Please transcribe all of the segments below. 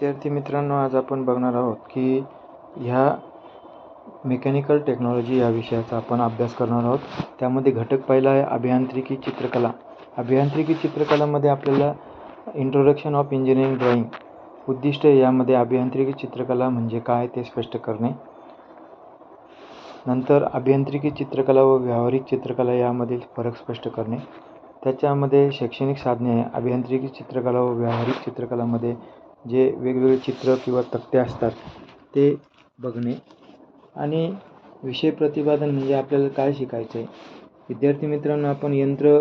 विद्यार्थी मित्रांनो आज आपण बघणार आहोत की ह्या मेकॅनिकल टेक्नॉलॉजी या विषयाचा आपण अभ्यास करणार आहोत. त्यामध्ये घटक पहिला आहे अभियांत्रिकी चित्रकला. अभियांत्रिकी चित्रकलामध्ये आपल्याला इंट्रोडक्शन ऑफ इंजिनिअरिंग ड्रॉइंग उद्दिष्ट यामध्ये अभियांत्रिकी चित्रकला म्हणजे काय ते स्पष्ट करणे. नंतर अभियांत्रिकी चित्रकला व व्यावहारिक चित्रकला यामधील फरक स्पष्ट करणे. त्याच्यामध्ये शैक्षणिक साधने अभियांत्रिकी चित्रकला व व्यावहारिक चित्रकलामध्ये जे वेगवेगळे चित्र किंवा तक्ते असतात ते बघणे. आणि विषय प्रतिपादन म्हणजे आपल्याला काय शिकायचं आहे? विद्यार्थी मित्रांनो आपण यंत्र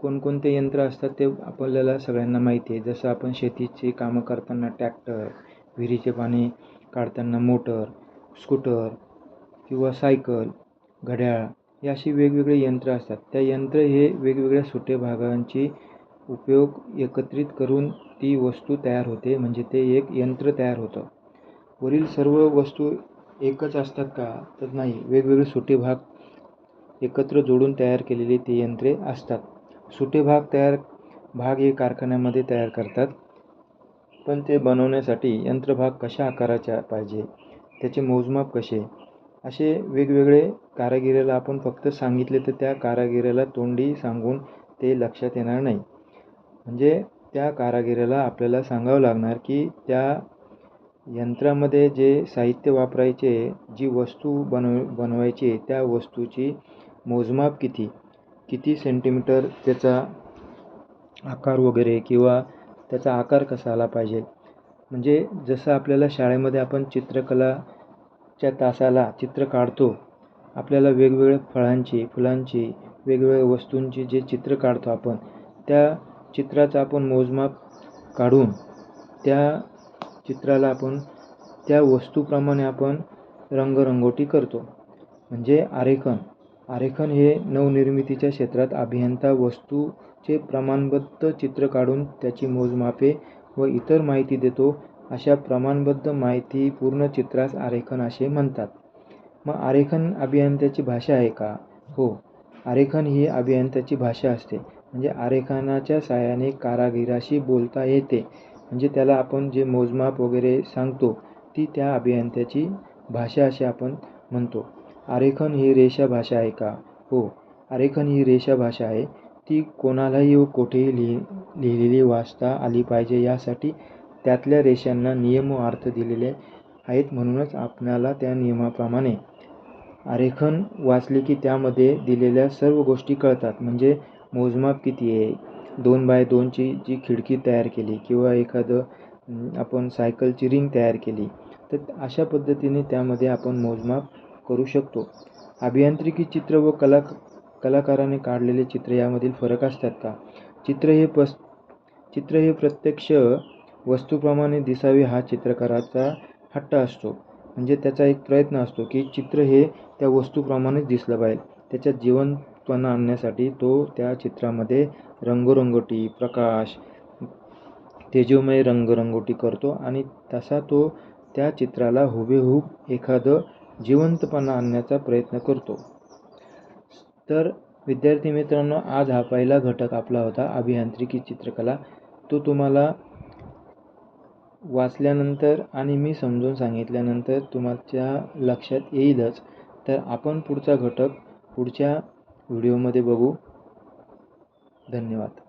कोणकोणते यंत्र असतात ते आपल्याला सगळ्यांना माहिती आहे. जसं आपण शेतीची कामं करताना ट्रॅक्टर विहिरीचे पाणी काढताना मोटर स्कूटर किंवा सायकल घड्याळ हे अशी वेगवेगळे यंत्र असतात. त्या यंत्र हे वेगवेगळ्या सुटे भागांची उपयोग एकत्रित करून ती वस्तू तयार होते म्हणजे ते एक यंत्र तयार होतं. वरील सर्व वस्तू एकच असतात का? तर नाही. वेगवेगळे सुटे भाग एकत्र जोडून तयार केलेली ती यंत्रे असतात. सुटे भाग तयार भाग हे कारखान्यामध्ये तयार करतात. पण ते बनवण्यासाठी यंत्रभाग कशा आकाराच्या पाहिजे? त्याचे मोजमाप कसे? असे वेगवेगळे कारागिराला आपण फक्त सांगितले तर त्या कारागिराला तोंडी सांगून ते लक्षात येणार नाही. म्हणजे त्या कारागिराला आपल्याला सांगावं लागणार की त्या यंत्रामध्ये जे साहित्य वापरायचे जी वस्तू बनव बनवायची त्या वस्तूची मोजमाप किती? किती सेंटीमीटर त्याचा आकार वगैरे किंवा त्याचा आकार कसा आला पाहिजे? म्हणजे जसं आपल्याला शाळेमध्ये आपण चित्रकलाच्या तासाला चित्र काढतो आपल्याला वेगवेगळ्या फळांची फुलांची वेगवेगळ्या वस्तूंची जे चित्र काढतो आपण त्या चित्राचं आपण मोजमाप काढून त्या चित्राला आपण त्या वस्तूप्रमाणे आपण रंगरंगोटी करतो. म्हणजे आरेखन. आरेखन हे नवनिर्मितीच्या क्षेत्रात अभियंता वस्तूचे प्रमाणबद्ध चित्र काढून त्याची मोजमापे व इतर माहिती देतो अशा प्रमाणबद्ध माहिती पूर्ण चित्रास आरेखन असे म्हणतात. मग आरेखन अभियंत्याची भाषा आहे का? हो. आरेखन ही अभियंत्याची भाषा असते. म्हणजे आरेखनाच्या साहाय्याने कारागिराशी बोलता येते. म्हणजे त्याला आपण जे मोजमाप वगैरे सांगतो ती त्या अभियंत्याची भाषा अशी आपण म्हणतो. आरेखन ही रेषा भाषा आहे का? हो. आरेखन ही रेषा भाषा आहे. ती कोणालाही व कोठेही लिहि लिहिलेली वाचता आली पाहिजे. यासाठी त्यातल्या रेषांना नियम व अर्थ दिलेले आहेत म्हणूनच आपणाला त्या नियमाप्रमाणे आरेखन वाचले की त्यामध्ये दिलेल्या सर्व गोष्टी कळतात. म्हणजे मोजमाप किती आहे? दोन बाय दोनची जी खिडकी तयार केली किंवा एखादं आपण सायकलची रिंग तयार केली तर अशा पद्धतीने त्यामध्ये आपण मोजमाप करू शकतो. अभियांत्रिकी चित्र व कला कलाकाराने काढलेले चित्र यामधील फरक असतात का? चित्र हे पस चित्र हे प्रत्यक्ष वस्तूप्रमाणे दिसावे हा चित्रकाराचा हट्ट असतो. म्हणजे त्याचा एक प्रयत्न असतो की चित्र हे त्या वस्तूप्रमाणेच दिसलं पाहिजे. त्याच्यात जिवंतपणा आणण्यासाठी तो त्या चित्रामध्ये रंगरंगोटी प्रकाश तेजोमय रंगरंगोटी करतो आणि तसा तो त्या चित्राला हुबेहूब एखादं जिवंतपणा आणण्याचा प्रयत्न करतो. तर विद्यार्थी मित्रांनो आज हा पहिला घटक आपला होता अभियांत्रिकी चित्रकला. तो तुम्हाला वाचल्यानंतर आणि मी समजून सांगितल्यानंतर तुमच्या लक्षात येईलच. तर आपण पुढचा घटक पुढच्या व्हिडिओमध्ये बघू. धन्यवाद.